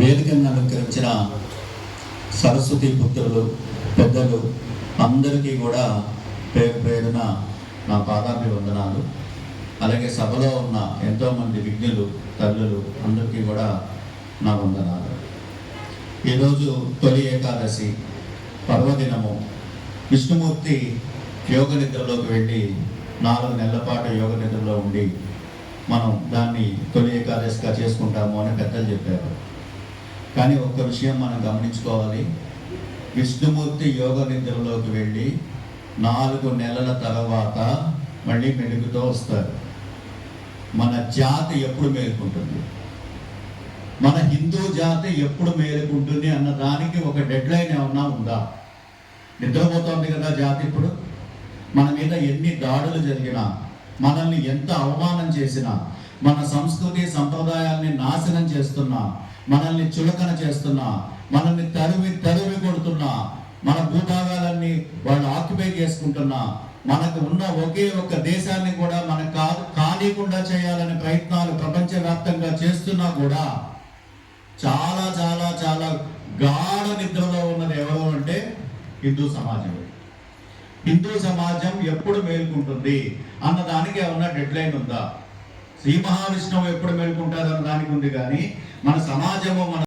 వేదికను అలంకరించిన సరస్వతి పుత్రులు పెద్దలు అందరికీ కూడా పేరు పేరున నా పాదాభివందనాలు. అలాగే సభలో ఉన్న ఎంతోమంది విజ్ఞులు తల్లులు అందరికీ కూడా నా వందనాలు. ఈరోజు తొలి ఏకాదశి పర్వదినము. విష్ణుమూర్తి యోగ నిద్రలోకి వెళ్ళి నాలుగు నెలల పాటు యోగ నిద్రలో ఉండి మనం దాన్ని తొలి ఏకాదశిగా చేసుకుంటాము అని పెద్దలు చెప్పారు. కానీ ఒక విషయం మనం గమనించుకోవాలి. విష్ణుమూర్తి యోగ నిద్రలోకి వెళ్ళి నాలుగు నెలల తర్వాత మళ్ళీ మెలుగుతో వస్తారు. మన జాతి ఎప్పుడు మేలుకుంటుంది? మన హిందూ జాతి ఎప్పుడు మేలుకుంటుంది అన్న దానికి ఒక డెడ్ లైన్ ఏమన్నా ఉందా? నిద్రపోతుంది కదా జాతి ఇప్పుడు. మన మీద ఎన్ని దాడులు జరిగినా మనల్ని ఎంత అవమానం చేసినా మన సంస్కృతి సంప్రదాయాల్ని నాశనం చేస్తున్నా మనల్ని చులకన చేస్తున్నా మనల్ని తరిమి తరిమి కొడుతున్నా మన భూభాగాలన్నీ వాళ్ళు ఆక్యుపై చేసుకుంటున్నా మనకు ఉన్న ఒకే ఒక్క దేశాన్ని కూడా మనకు కాదు కానీకుండా చేయాలనే ప్రయత్నాలు ప్రపంచవ్యాప్తంగా చేస్తున్నా కూడా చాలా చాలా చాలా గాఢ నిద్రలో ఉన్నది ఎవరు అంటే హిందూ సమాజం. హిందూ సమాజం ఎప్పుడు మేల్కుంటుంది? అన్న దానికి ఏమన్నా డెడ్ లైన్ ఉందా? శ్రీ మహావిష్ణువు ఎప్పుడు మేల్కుంటారు అన్న దానికి ఉంది కానీ మన సమాజము మన